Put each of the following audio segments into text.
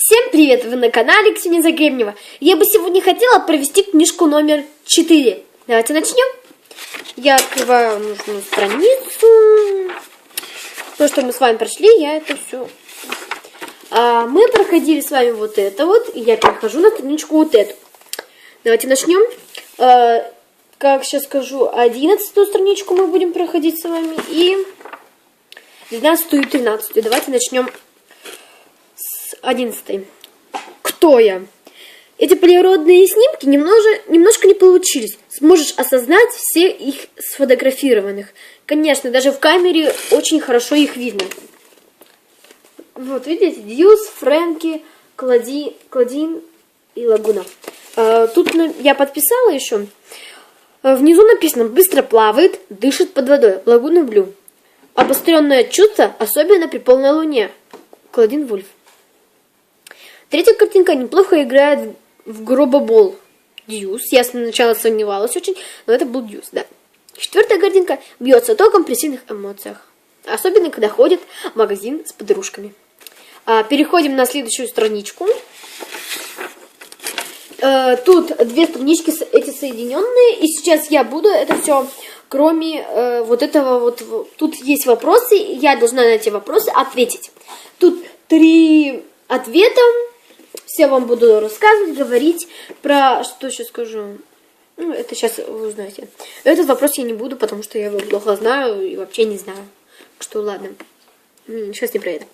Всем привет! Вы на канале Ксения Загребнева. Я бы сегодня хотела провести книжку номер 4. Давайте начнем. Я открываю нужную страницу. То, что мы с вами прошли, я это все... А, мы проходили с вами вот это вот, и я перехожу на страничку вот эту. Давайте начнем. А, как сейчас скажу, 11 страничку мы будем проходить с вами, и 12 и 13. Давайте начнем 11. Кто я? Эти природные снимки немножко, немножко не получились. Сможешь осознать все их сфотографированных. Конечно, даже в камере очень хорошо их видно. Вот, видите, Дьюс, Фрэнки, Клади, Кладин и Лагуна. А, тут я подписала еще. А, внизу написано «Быстро плавает, дышит под водой. Лагуна Блю». Обостренное чувство, особенно при полной луне. Кладин Вульф. Третья картинка неплохо играет в гробобол. Дьюс. Я сначала сомневалась очень, но это был Дьюс, да. Четвертая картинка бьется током при сильных эмоциях. Особенно, когда ходит в магазин с подружками. А, переходим на следующую страничку. А, тут две странички эти соединенные. И сейчас я буду это все, кроме э, вот этого вот... Тут есть вопросы, я должна на эти вопросы ответить. Тут три ответа все вам буду рассказывать, говорить про... Что сейчас скажу? Ну, это сейчас вы узнаете. Этот вопрос я не буду, потому что я его плохо знаю и вообще не знаю. Так что ладно. Сейчас не про это.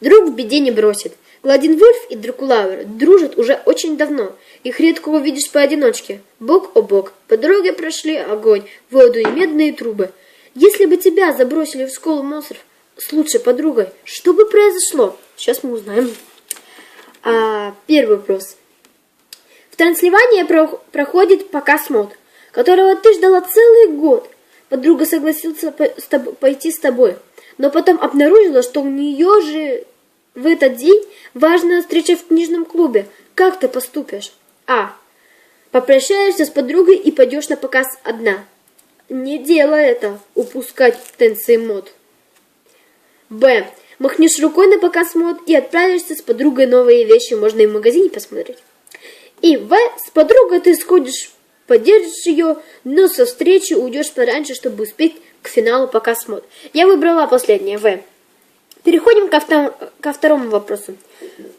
Друг в беде не бросит. Гладин Вульф и Дракулауэр дружат уже очень давно. Их редко увидишь поодиночке. Бок о бок. По дороге прошли огонь, воду и медные трубы. Если бы тебя забросили в школу монстров с лучшей подругой, что бы произошло? Сейчас мы узнаем. А, первый вопрос. В Трансливании про проходит показ мод, которого ты ждала целый год. Подруга согласилась пойти с тобой, но потом обнаружила, что у нее же в этот день важная встреча в книжном клубе. Как ты поступишь? А. Попрощаешься с подругой и пойдешь на показ одна. Не делай это, упускать танцы мод. Б. Махнешь рукой на показ мод и отправишься с подругой новые вещи, можно и в магазине посмотреть. И В. С подругой ты сходишь, поддержишь ее, но со встречи уйдешь пораньше, чтобы успеть к финалу показ мод. Я выбрала последнее, В. Переходим ко, втор ко второму вопросу.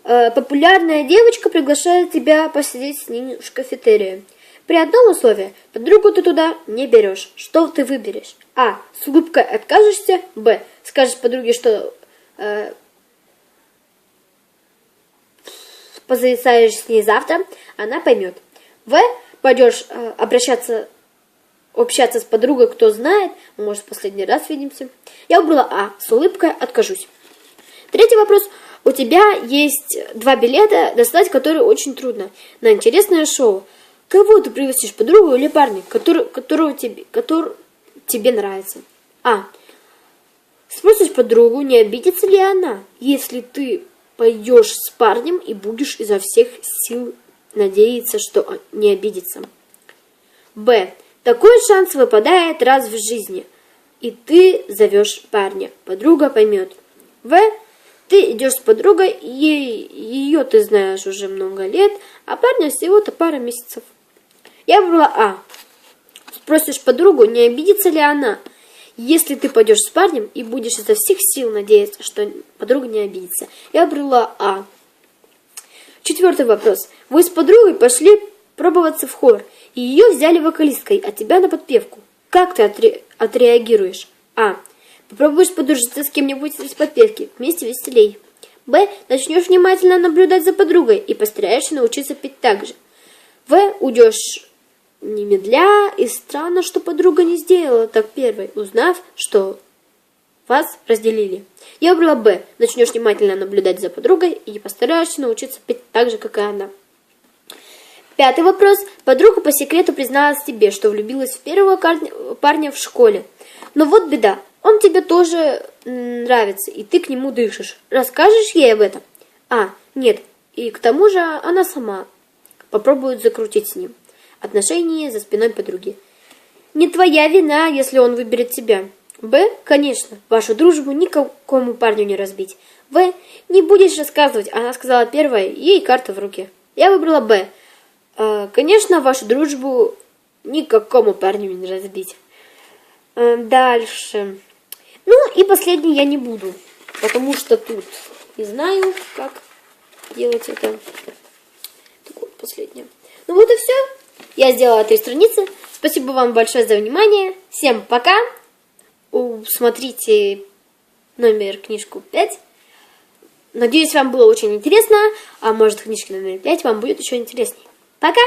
Э, популярная девочка приглашает тебя посидеть с ней в кафетерии. При одном условии, подругу ты туда не берешь. Что ты выберешь? А. С улыбкой откажешься. Б. Скажешь подруге, что э, позависаешь с ней завтра, она поймет. В. Пойдешь э, обращаться, общаться с подругой, кто знает, может, последний раз видимся. Я выбрала А. С улыбкой откажусь. Третий вопрос. У тебя есть два билета, достать которые очень трудно. На интересное шоу. Кого ты пригласишь, подругу или парня, который, которого тебе, который тебе нравится? А. Спросишь подругу, не обидится ли она, если ты пойдешь с парнем и будешь изо всех сил надеяться, что не обидится. Б. Такой шанс выпадает раз в жизни, и ты зовешь парня. Подруга поймет. В. Ты идешь с подругой, ей, ее ты знаешь уже много лет, а парня всего-то пара месяцев. Я выбрала А. Спросишь подругу, не обидится ли она, если ты пойдешь с парнем и будешь изо всех сил надеяться, что подруга не обидится. Я выбрала А. Четвертый вопрос. Вы с подругой пошли пробоваться в хор, и ее взяли вокалисткой, а тебя на подпевку. Как ты отре отреагируешь? А. Попробуешь подружиться с кем-нибудь из подпевки, вместе веселей. Б. Начнешь внимательно наблюдать за подругой и постараешься научиться петь так же. В. Уйдешь немедля, и странно, что подруга не сделала так первой, узнав, что вас разделили. Я выбрала Б. Начнешь внимательно наблюдать за подругой и постараешься научиться петь так же, как и она. Пятый вопрос. Подруга по секрету призналась тебе, что влюбилась в первого парня в школе. Но вот беда. Он тебе тоже нравится, и ты к нему дышишь. Расскажешь ей об этом? А, нет. И к тому же она сама попробует закрутить с ним отношения за спиной подруги. Не твоя вина, если он выберет тебя. Б. Конечно, вашу дружбу никакому парню не разбить. В. Не будешь рассказывать, она сказала первая, ей карта в руке. Я выбрала Б. «Э, Конечно, вашу дружбу никакому парню не разбить. Э, Дальше. Ну и последний я не буду, потому что тут не знаю, как делать это. Так вот, последнее. Ну вот и все. Я сделала три страницы. Спасибо вам большое за внимание. Всем пока. Смотрите номер книжку 5. Надеюсь, вам было очень интересно. А может, книжка номер 5 вам будет еще интереснее. Пока!